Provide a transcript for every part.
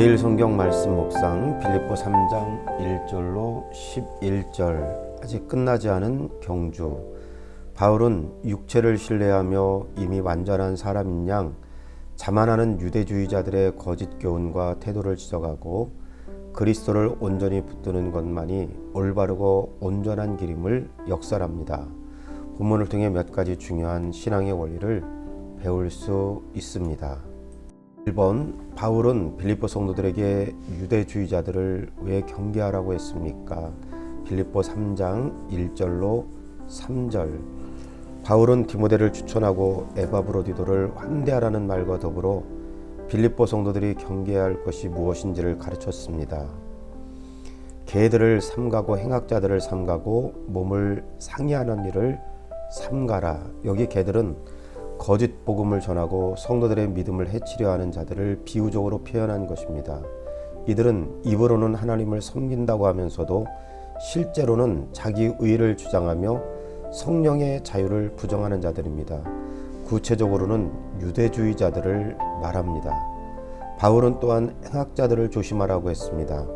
매일 성경 말씀 묵상 빌립보 3장 1절로 11절 아직 끝나지 않은 경주 바울은 육체를 신뢰하며 이미 완전한 사람인 양 자만하는 유대주의자들의 거짓 교훈과 태도를 지적하고 그리스도를 온전히 붙드는 것만이 올바르고 온전한 길임을 역설합니다. 본문을 통해 몇 가지 중요한 신앙의 원리를 배울 수 있습니다. 1번 바울은 빌립보 성도들에게 유대주의자들을 왜 경계하라고 했습니까? 빌립보 3장 1절로 3절 바울은 디모데를 추천하고 에바브로디도를 환대하라는 말과 더불어 빌립보 성도들이 경계해야 할 것이 무엇인지를 가르쳤습니다. 개들을 삼가고 행악자들을 삼가고 몸을 상해하는 일을 삼가라. 여기 개들은 거짓 복음을 전하고 성도들의 믿음을 해치려 하는 자들을 비유적으로 표현한 것입니다. 이들은 입으로는 하나님을 섬긴다고 하면서도 실제로는 자기 의를 주장하며 성령의 자유를 부정하는 자들입니다. 구체적으로는 유대주의자들을 말합니다. 바울은 또한 행악자들을 조심하라고 했습니다.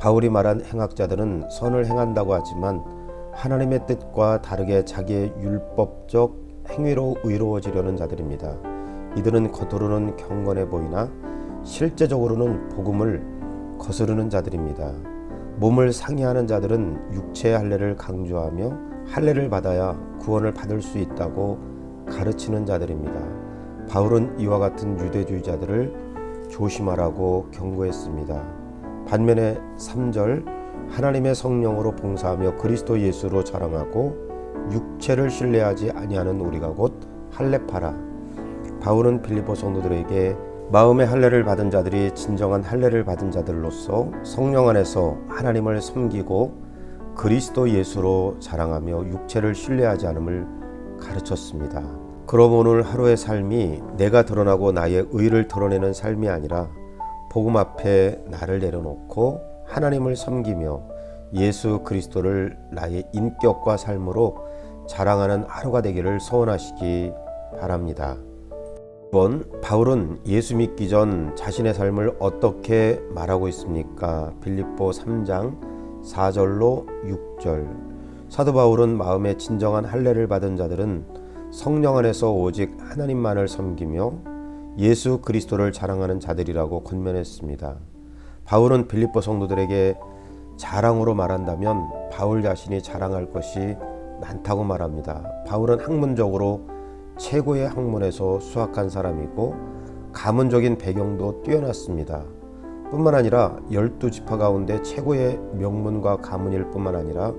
바울이 말한 행악자들은 선을 행한다고 하지만 하나님의 뜻과 다르게 자기의 율법적 행위로 의로워지려는 자들입니다. 이들은 겉으로는 경건해 보이나 실제적으로는 복음을 거스르는 자들입니다. 몸을 상해하는 자들은 육체의 할례를 강조하며 할례를 받아야 구원을 받을 수 있다고 가르치는 자들입니다. 바울은 이와 같은 유대주의자들을 조심하라고 경고했습니다. 반면에 3절 하나님의 성령으로 봉사하며 그리스도 예수로 자랑하고 육체를 신뢰하지 아니하는 우리가 곧 할례파라. 바울은 빌립보 성도들에게 마음의 할례를 받은 자들이 진정한 할례를 받은 자들로서 성령 안에서 하나님을 섬기고 그리스도 예수로 자랑하며 육체를 신뢰하지 않음을 가르쳤습니다. 그럼 오늘 하루의 삶이 내가 드러나고 나의 의를 드러내는 삶이 아니라 복음 앞에 나를 내려놓고 하나님을 섬기며 예수 그리스도를 나의 인격과 삶으로 자랑하는 하루가 되기를 소원하시기 바랍니다. 2번 바울은 예수 믿기 전 자신의 삶을 어떻게 말하고 있습니까? 빌립보 3장 4절로 6절 사도 바울은 마음에 진정한 할례를 받은 자들은 성령 안에서 오직 하나님만을 섬기며 예수 그리스도를 자랑하는 자들이라고 권면했습니다. 바울은 빌립보 성도들에게 자랑으로 말한다면 바울 자신이 자랑할 것이 많다고 말합니다. 바울은 학문적으로 최고의 학문에서 수학한 사람이고 가문적인 배경도 뛰어났습니다. 뿐만 아니라 열두 지파 가운데 최고의 명문과 가문일 뿐만 아니라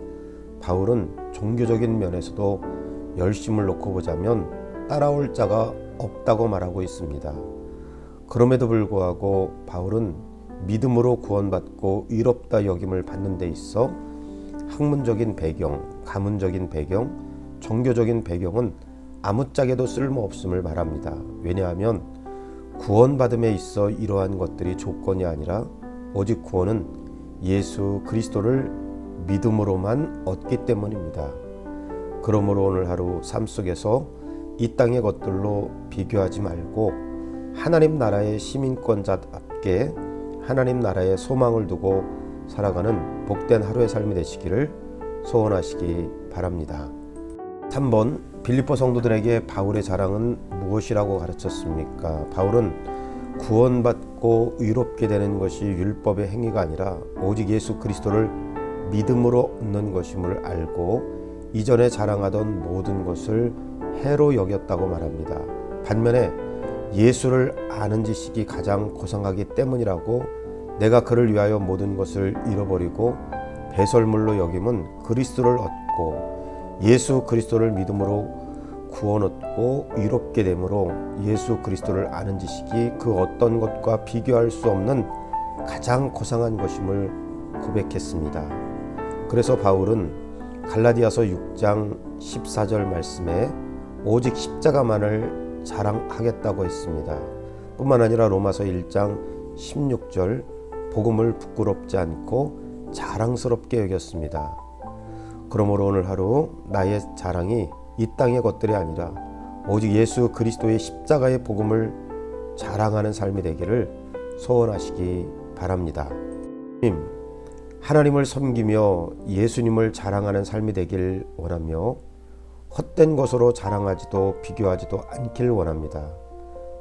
바울은 종교적인 면에서도 열심을 놓고 보자면 따라올 자가 없다고 말하고 있습니다. 그럼에도 불구하고 바울은 믿음으로 구원받고 의롭다 여김을 받는 데 있어 학문적인 배경, 가문적인 배경, 종교적인 배경은 아무짝에도 쓸모없음을 말합니다. 왜냐하면 구원받음에 있어 이러한 것들이 조건이 아니라 오직 구원은 예수 그리스도를 믿음으로만 얻기 때문입니다. 그러므로 오늘 하루 삶 속에서 이 땅의 것들로 비교하지 말고 하나님 나라의 시민권자 답게 하나님 나라의 소망을 두고 살아가는 복된 하루의 삶이 되시기를 소원하시기 바랍니다. 3번 빌립보 성도들에게 바울의 자랑은 무엇이라고 가르쳤습니까? 바울은 구원받고 의롭게 되는 것이 율법의 행위가 아니라 오직 예수 그리스도를 믿음으로 얻는 것임을 알고 이전에 자랑하던 모든 것을 해로 여겼다고 말합니다. 반면에 예수를 아는 지식이 가장 고상하기 때문이라고 내가 그를 위하여 모든 것을 잃어버리고 배설물로 여김은 그리스도를 얻고 예수 그리스도를 믿음으로 구원 얻고 의롭게 되므로 예수 그리스도를 아는 지식이 그 어떤 것과 비교할 수 없는 가장 고상한 것임을 고백했습니다. 그래서 바울은 갈라디아서 6장 14절 말씀에 오직 십자가만을 자랑하겠다고 했습니다. 뿐만 아니라 로마서 1장 16절 복음을 부끄럽지 않고 자랑스럽게 여겼습니다. 그러므로 오늘 하루 나의 자랑이 이 땅의 것들이 아니라 오직 예수 그리스도의 십자가의 복음을 자랑하는 삶이 되기를 소원하시기 바랍니다. 님, 하나님을 섬기며 예수님을 자랑하는 삶이 되길 원하며 헛된 것으로 자랑하지도 비교하지도 않길 원합니다.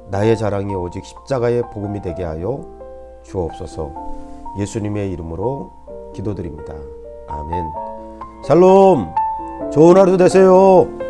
나의 자랑이 오직 십자가의 복음이 되게 하여 주옵소서. 예수님의 이름으로 기도드립니다. 아멘. 샬롬. 좋은 하루 되세요.